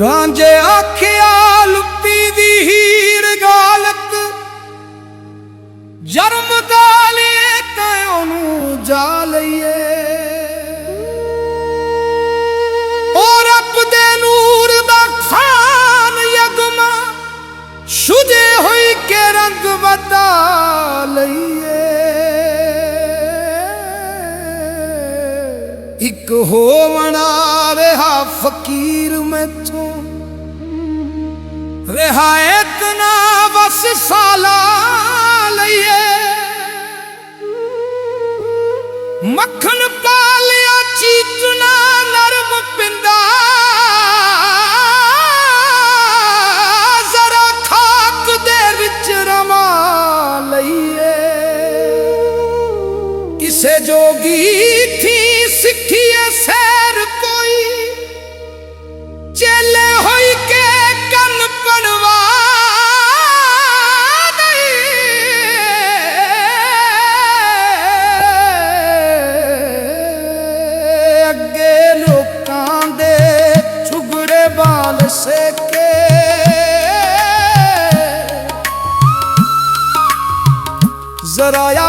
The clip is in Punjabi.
ਰਾਂਝੇ ਆਖਿਆ ਲੁੱਟੀ ਦੀ ਹੀਰ ਗਾਲਤ ਜਨਮ ਦਾ ਲਈਏ। ਉਹ ਰੱਬ ਦੇ ਨੂਰ ਦਾ ਖਾਨ ਯਗਮਾ ਸ਼ੁਦੇ ਹੋਈ ਕੇ ਰੰਗ ਬਤਾ ਲਈਏ। ਇੱਕ ਹੋਵਣਾ ਰਿਹਾ ਫਕੀਰ ਮੈਥੋਂ ਰਿਹਾਇਤ ਨਾ ਬਸ ਸਾਲਾ। ਮੱਖਣ ਪਾਲਿਆ ਚੀਚਣਾ ਨਰਮ ਪਿੰਦਾ। ਜ਼ਰਾ ਖਾਕ ਦੇ ਵਿੱਚ ਰਮਾ ਲਈਏ। ਕਿਸੇ ਜੋਗੀ ਥੀ ਸਿੱਖੀਏ ਸੈਰ ਜ਼ਰਾ